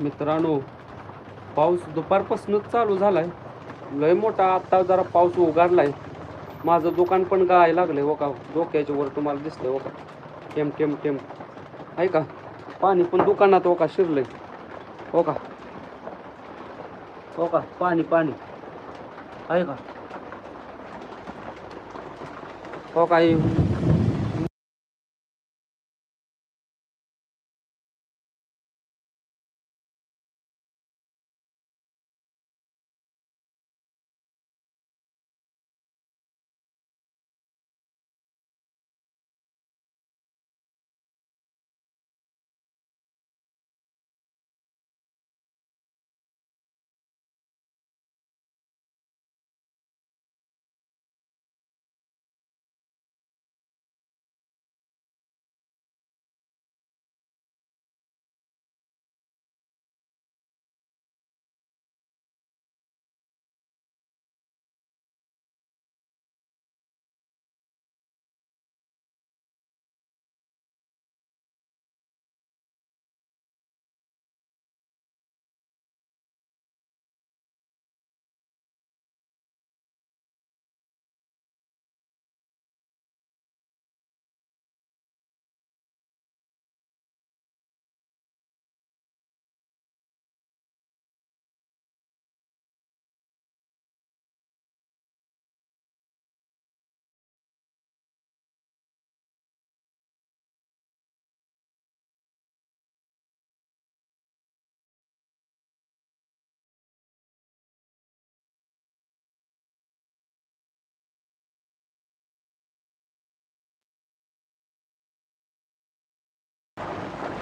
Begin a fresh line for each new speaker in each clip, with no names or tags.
मित्रांनो पाऊस दुपारपासूनच चालू झाला आहे लय मोठा आत्ता जरा पाऊस उगारलाय. माझं दुकान पण गाय लागलं आहे हो का? डोक्याच्या वर तुम्हाला दिसलं आहे हो का? टेम टेम टेम. आहे का? पाणी पण दुकानात हो का आहे हो का? हो का? पाणी पाणी. आहे का? हो का?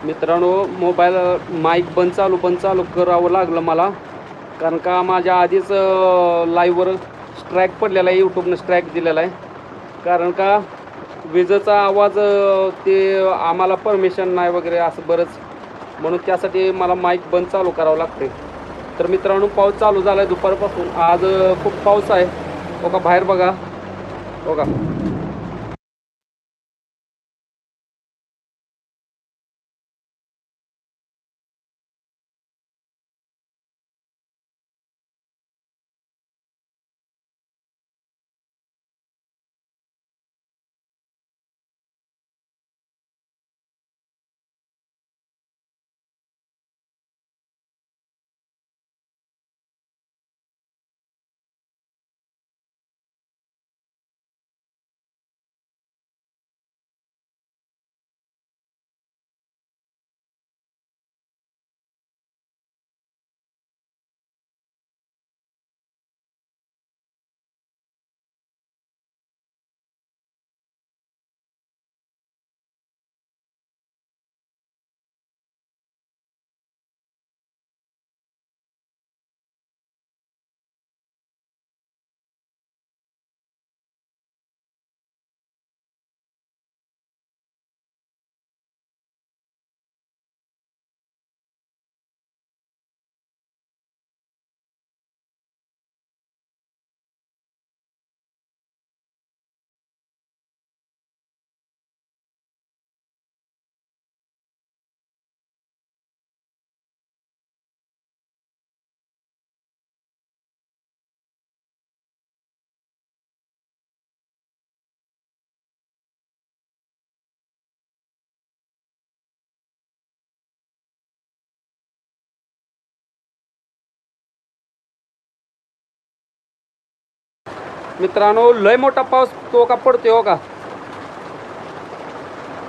मित्रांनो मोबाईल माईक बंद चालू बंद चालू करावं लागलं मला. कारण का माझ्या आधीच लाईव्हवर स्ट्रॅक पडलेला आहे यूट्यूबनं स्ट्रॅक दिलेला आहे. कारण का विजेचा आवाज ते आम्हाला परमिशन नाही वगैरे असं बरंच. म्हणून त्यासाठी मला माईक बंद चालू करावं लागते तर मित्रांनो पाऊस चालू झाला आहे दुपारपासून. आज खूप पाऊस आहे. हो का बाहेर बघा. हो का मित्रांनो लय मोठा पाऊस तो का पडतोय हो का?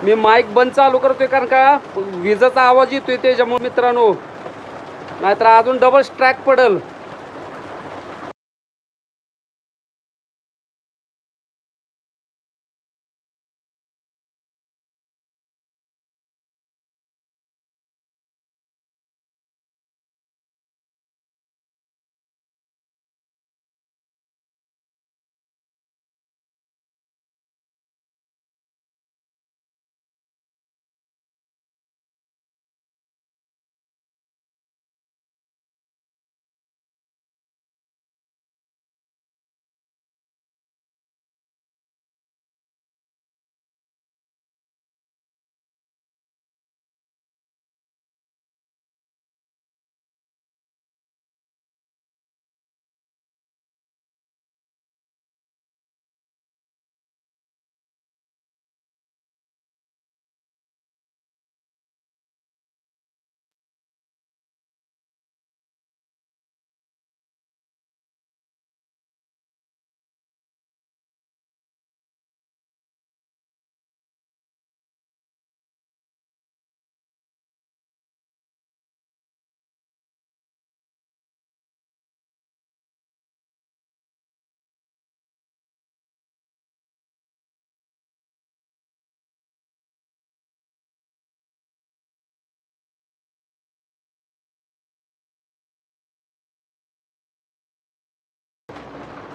मी माईक बंद चालू करतोय कारण का विजेचा आवाज येतोय त्याच्यामुळे मित्रांनो. नाहीतर अजून डबल स्ट्रॅक पडल.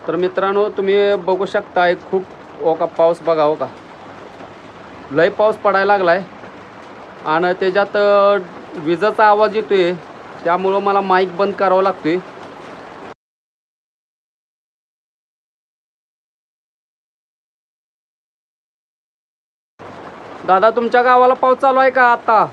तर मित्रांनो तुम्ही बघू शकता एक खूप ओ का पाऊस बघा हो का? लय पाऊस पडायला लागलाय. आणि त्याच्यात विजाचा आवाज येतोय. त्यामुळं मला माईक बंद करावं लागतो आहे दादा तुमच्या गावाला पाऊस चालू आहे का आता?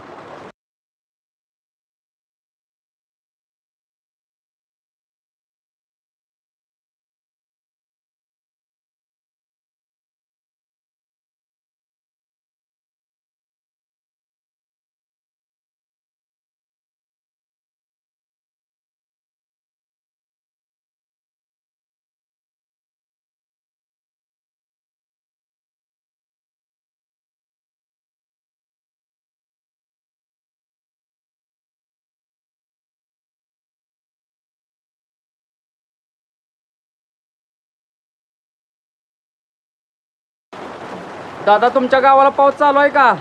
दादा तुमच्या गावाला पाऊस चालू आहे का?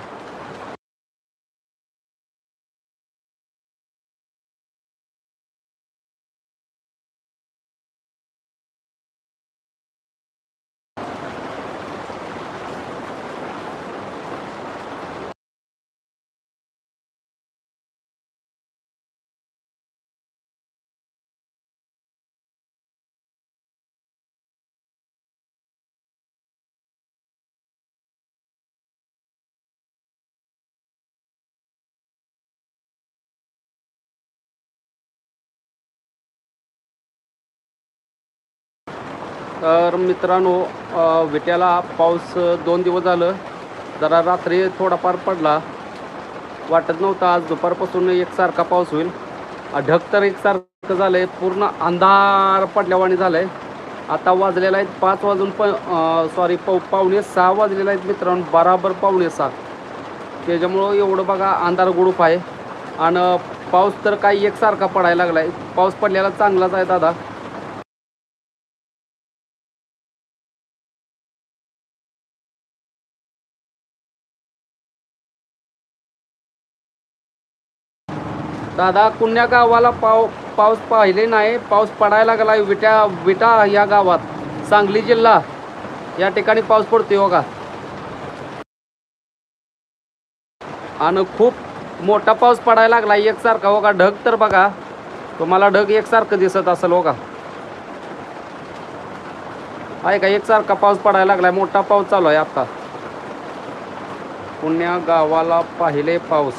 तर मित्रांनो विट्याला पाऊस दोन दिवस झालं. जरा रात्री थोडाफार पडला. वाटत नव्हतं आज दुपारपासून एकसारखा पाऊस होईल. ढग तर एकसारखं झालं आहे पूर्ण अंधार पडल्यावाने झालं आहे आता वाजलेला आहेत पाच वाजून प सॉरी पाव पावणे सहा वाजलेला आहेत मित्रांनो. बराबर पावणे सहा त्याच्यामुळं एवढं बघा अंधार गुडूप आहे. आणि पाऊस तर काही एकसारखा पडायला लागला आहे पाऊस पडलेला चांगलाच आहे दादा. दादा कुण्या गावाला पाव पाऊस पाहिले नाही पाऊस पडायला लागला विटा विटा या गावात. सांगली जिल्हा. या ठिकाणी पाऊस पडतो हो बघा आणि खूप मोठा पाऊस पडायला लागला एकसारखा हो बघा ढग तर बघा. तुम्हाला ढग एकसारखं दिसत असेल हो बघा आहे का एकसारखा पाऊस पडायला लागलाय. मोठा पाऊस चालू आहे आता. पुण्या गावाला पाहिले पाऊस?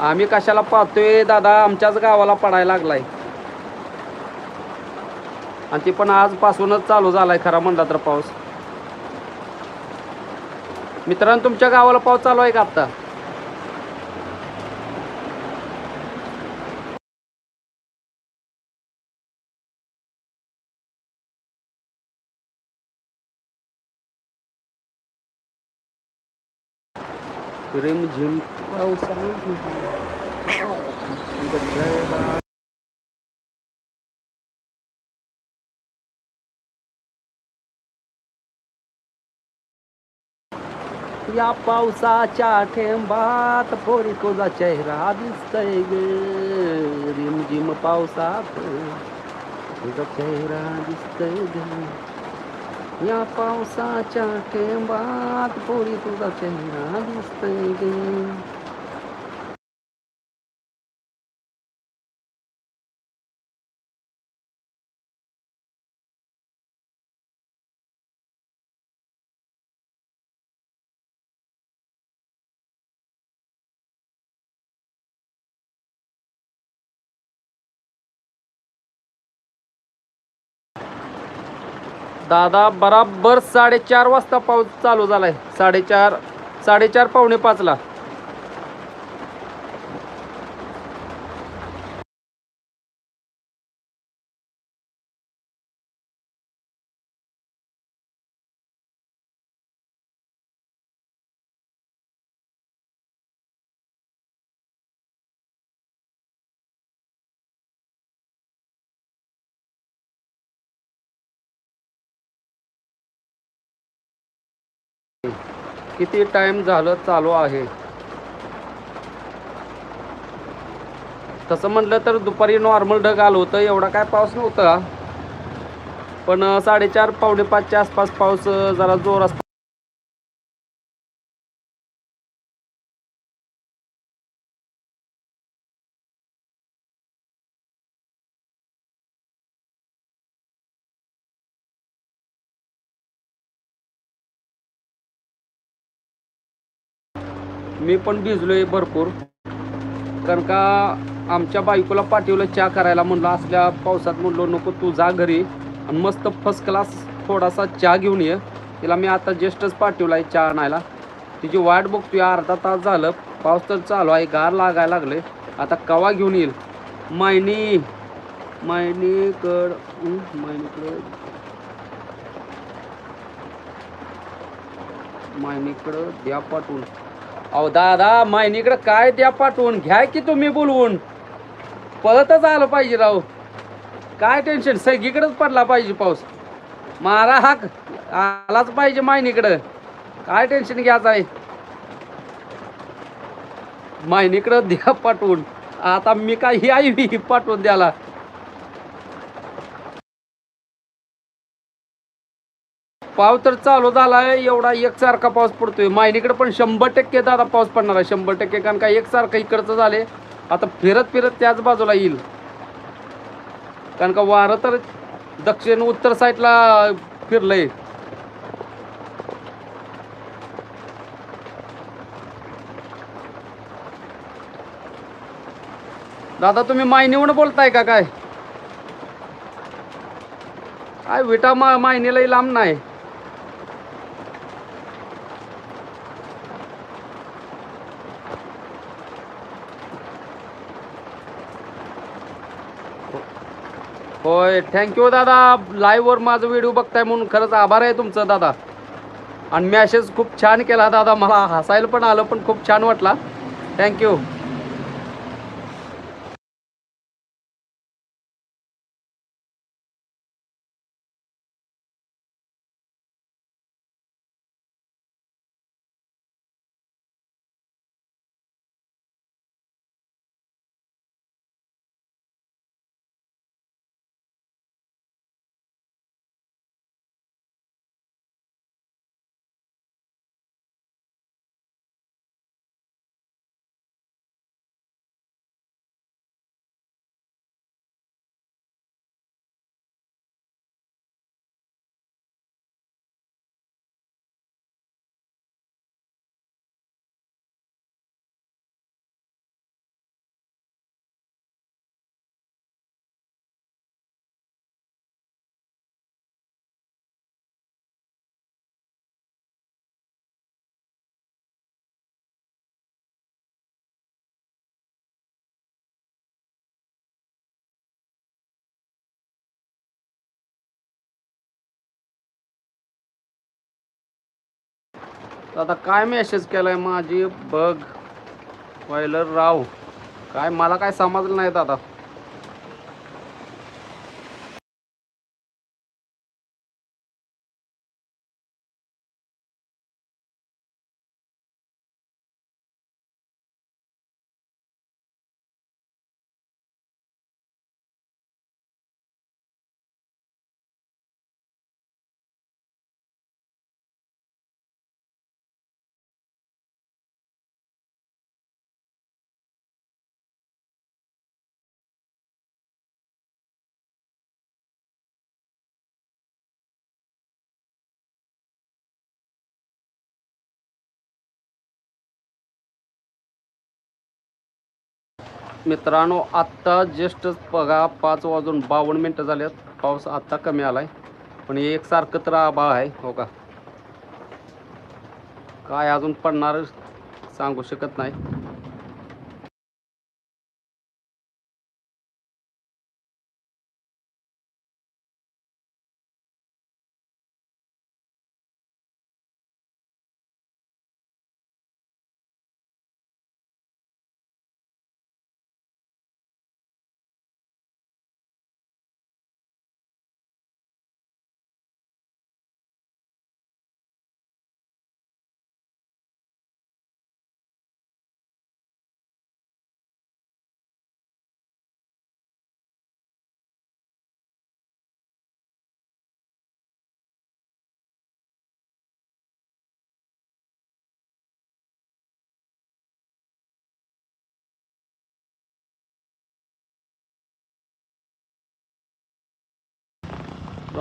आम्ही कशाला पाहतोय? दादा आमच्याच गावाला पडायला लागलाय. आणि ती पण आजपासूनच चालू झालाय खरा म्हणला तर पाऊस. मित्रांनो तुमच्या गावाला पाऊस चालू आहे का आता रिम झिम या पावसाच्या ठेंबात पोरी तुझा चेहरा दिसतय ग रिमझिम पावसात तुझा चेहरा दिसतय ग या पावसाच्या ठेंबात पोरी तुझा चेहरा दिसतय ग दादा बराबर साडेचार वाजता पाऊस चालू झाला आहे साडेचार साडेचार पावणे पाचला. किती टाइम झालं चालू आहे? तसं म्हटलं तर दुपारी नॉर्मल ढग आलं होतं एवढा काय पाऊस नव्हता. पण साडेचार पावणे पाचच्या आसपास पाऊस जरा जोर मी पण भिजलो आहे भरपूर. कारण का आमच्या बायकोला पाठवलं चहा करायला म्हणलं असल्या पावसात म्हणलो नको तू जा घरी आणि मस्त फर्स्ट क्लास थोडासा चहा घेऊन ये. तिला मी आता जस्टच पाठवला आहे चहा आणायला. तिची वाट बघतोय अर्धा तास झालं. पाऊस तर चालू आहे गार लागायला लागले आता कवा घेऊन येईल? मायनी मायनीकड मायनीकड. मायनीकडं द्या पाठवून. अहो दादा मायनीकडं काय द्या पाठवून? घ्या की तुम्ही बोलवून. पळतच आलं पाहिजे राव. काय टेन्शन सगळीकडंच पडला पाहिजे पाऊस. मारा हाक आलाच पाहिजे मायनीकडं काय टेन्शन घ्यायचं आहे? मायनीकडं द्या पाठवून. आता मी काय ही आई पाठवून द्याला पाव तर चालू झाला आहे एवढा एकसारखा पाऊस पडतोय. मायनीकडे पण शंभर टक्के दादा पाऊस पडणार आहे. शंभर टक्के कारण का एकसारखं इकडचं झाले. आता फिरत फिरत त्याच बाजूला येईल. कारण का वारं तर दक्षिण उत्तर साईडला फिरलंय. दादा तुम्ही मायनीहून बोलताय का काय? काय विटा मा मायनीलाही लांब नाही. होय थँक्यू दादा. लाईव्हवर माझं व्हिडिओ बघताय म्हणून खरंच आभार आहे तुमचं दादा. आणि मॅसेज खूप छान केला दादा. मला हसायला पण आलं पण खूप छान वाटला. थँक्यू आता काय मेसेज केला आहे माझी? बघ. वायलर राव. काय मला काय समजलं नाही दादा मित्रांनो आत्ता जस्टच बघा पाच वाजून बावन्न मिनटं झाल्यात पाऊस आत्ता कमी आला आहे पण एकसारखं तर आभाळ आहे हो का? काय अजून पडणार सांगू शकत नाही.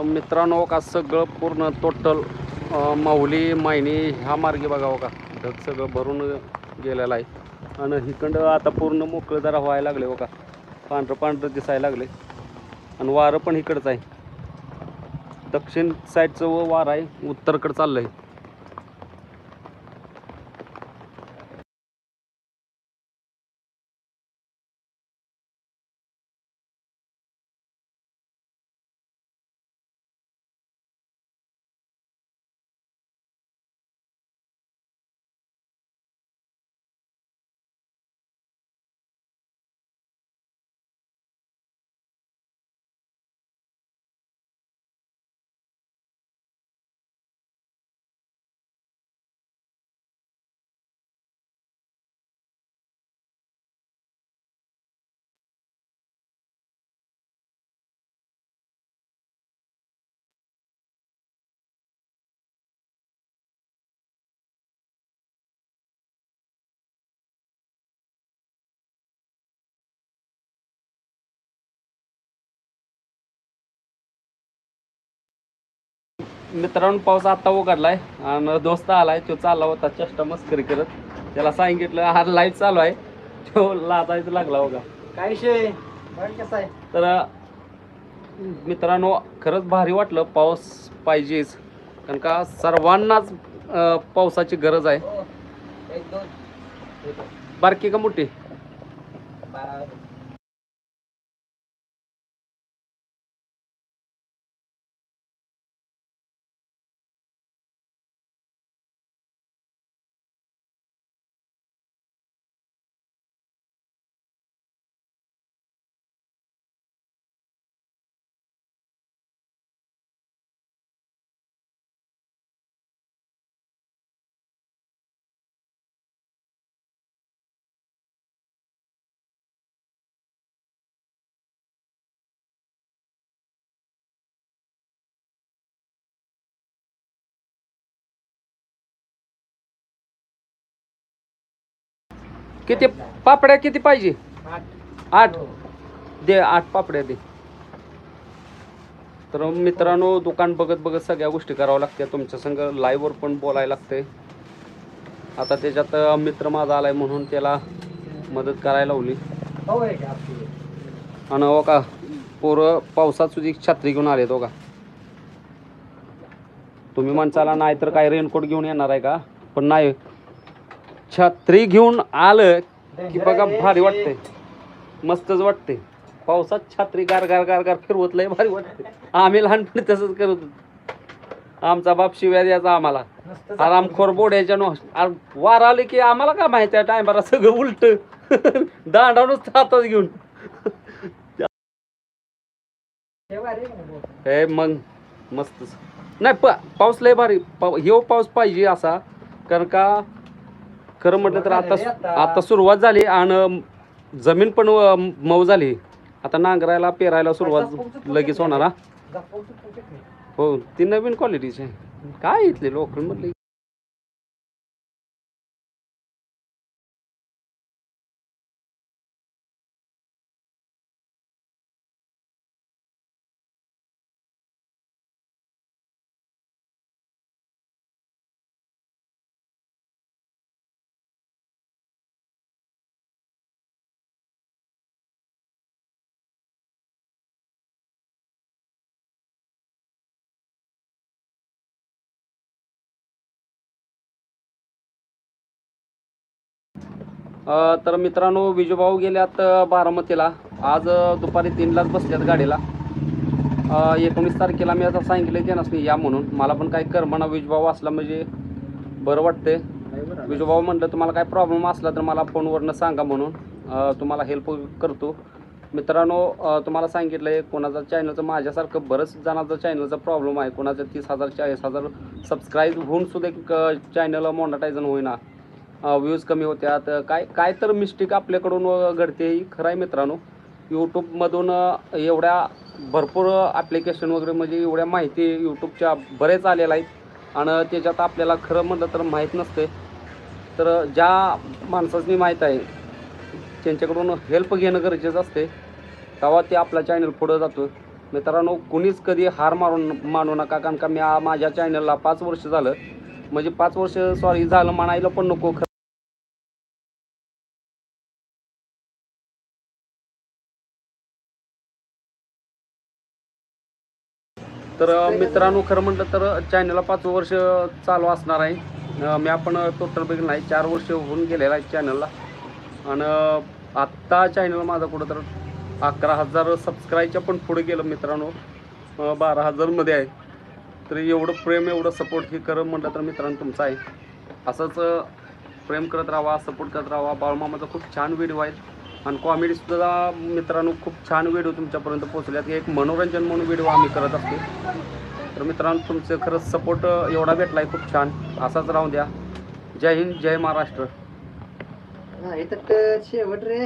मित्रांनो का सगळं पूर्ण टोटल माऊली मायनी ह्या मार्गे बघावं का? ढग सगळं भरून गेलेलं आहे. आणि हिकडं आता पूर्ण मोकळं जरा व्हायला लागले हो का पांढरं पांढरं दिसायला लागले आणि वारं पण इकडंच आहे. दक्षिण साईडचं व वारं आहे. उत्तरकडं आहे मित्रांनो पाऊस आता उघडलाय आणि दोस्त आलाय तो चालला होता चेष्टा मस्करी करत. त्याला सांगितलं हा लाईव्ह चालू आहे. तो लाजायचं लागला बघा.
काय विषय? आहे?
तर मित्रांनो खरंच भारी वाटलं पाऊस पाहिजेच. कारण का सर्वांनाच पावसाची गरज आहे.
हो.
बारकी का मोठी? किती पापड्या किती पाहिजे?
आठ.
आठ. दे आठ पापड्या दे. तर मित्रांनो दुकान बघत बघत सगळ्या गोष्टी कराव्या लागत्या. तुमच्या संग लाईव्हवर पण बोलायला लागते आता त्याच्यात मित्र माझा आलाय म्हणून त्याला मदत करायला लावली.
हो
आणि हो का पोरं पावसात सुद्धा छत्री घेऊन आलेत हो का? तुम्ही माणसाला नाही तर काय रेनकोट घेऊन येणार आहे का? पण नाही छत्री घेऊन आलं की बघा भारी वाटते मस्तच वाटते पावसात छत्री गार गार गार गार फिरवत लय भारी वाटते आम्ही लहानपणी तसंच करत होतो. आमचा बाप शिव्या द्यायचा आम्हाला. आरामखोर बोडायच्या नो वार आले की आम्हाला काय माहिती आहे टायमाला सगळं उलट. दांडावूनच हातात घेऊन. हे मग मस्तच. नाही प पाऊस लय भारी. पाव ह्यो पाऊस पाहिजे असा. कारण का खरं म्हटलं तर आता आता. सुरुवात झाली आणि जमीन पण मऊ झाली. आता नांगरायला पेरायला सुरुवात लगेच होणार हा?
तू.
हो नवीन क्वालिटीची काय इथले लोक म्हटले? तर मित्रांनो विजूभाऊ गेल्यात बारामतीला. आज दुपारी तीनलाच बसल्यात गाडीला. एकोणीस तारखेला मी आता सांगितलं ते नसली या म्हणून. मला पण काही करमना विजूभाऊ असला म्हणजे बरं वाटते विजूभाऊ म्हटलं तुम्हाला काय प्रॉब्लेम असला तर मला फोनवरनं सांगा म्हणून. तुम्हाला हेल्प करतो. मित्रांनो तुम्हाला सांगितलं आहे कोणाचा चॅनलचं माझ्यासारखं बरंच जणांचा चॅनलचा प्रॉब्लेम आहे. कोणाचं तीस हजार चाळीस हजार सबस्क्राईब होऊन सुद्धा एक चॅनल मॉनिटायझन होईना. व्ह्यूज कमी होत्या तर काय काय तर मिस्टेक आपल्याकडून घडते ही खरं आहे मित्रांनो यूट्यूबमधून एवढ्या भरपूर ॲप्लिकेशन वगैरे म्हणजे एवढ्या माहिती यूट्यूबच्या बरेच आलेल्या आहेत. आणि त्याच्यात आपल्याला खरं म्हटलं तर माहीत नसते. तर ज्या माणसाची माहीत आहे त्यांच्याकडून हेल्प घेणं गरजेचं असते. तेव्हा ते आपला चॅनल पुढं जातो मित्रांनो कुणीच कधी हार मारून मानू नका कारण का मी माझ्या चॅनलला पाच वर्ष झालं. म्हणजे पाच वर्ष सॉरी झालं म्हणायला पण नको. तर मित्रांनो खरं म्हटलं तर चॅनलला पाच वर्ष चालू असणार आहे. मी आपण टोटल बघितलं नाही चार वर्ष होऊन गेलेला आहे चॅनलला आणि आत्ता चॅनल माझा कुठं तर अकरा हजार सबस्क्राईबच्या पण पुढे गेलं मित्रांनो. बारा हजारमध्ये आहे. तर एवढं प्रेम एवढं सपोर्ट हे करं म्हटलं तर मित्रांनो तुमचं आहे. असंच प्रेम करत राहा सपोर्ट करत राहा. बाळमामाचा खूप छान व्हिडिओ आहेत. आणि कॉमेडीसुद्धा मित्रांनो खूप छान व्हिडिओ तुमच्यापर्यंत पोहोचल्यात. एक मनोरंजन म्हणून व्हिडिओ आम्ही करत असतो. तर मित्रांनो तुमचं खरंच सपोर्ट एवढा भेटला आहे खूप छान. असाच राहून द्या. जय हिंद जय महाराष्ट्र.
हा इथं शेवट रे.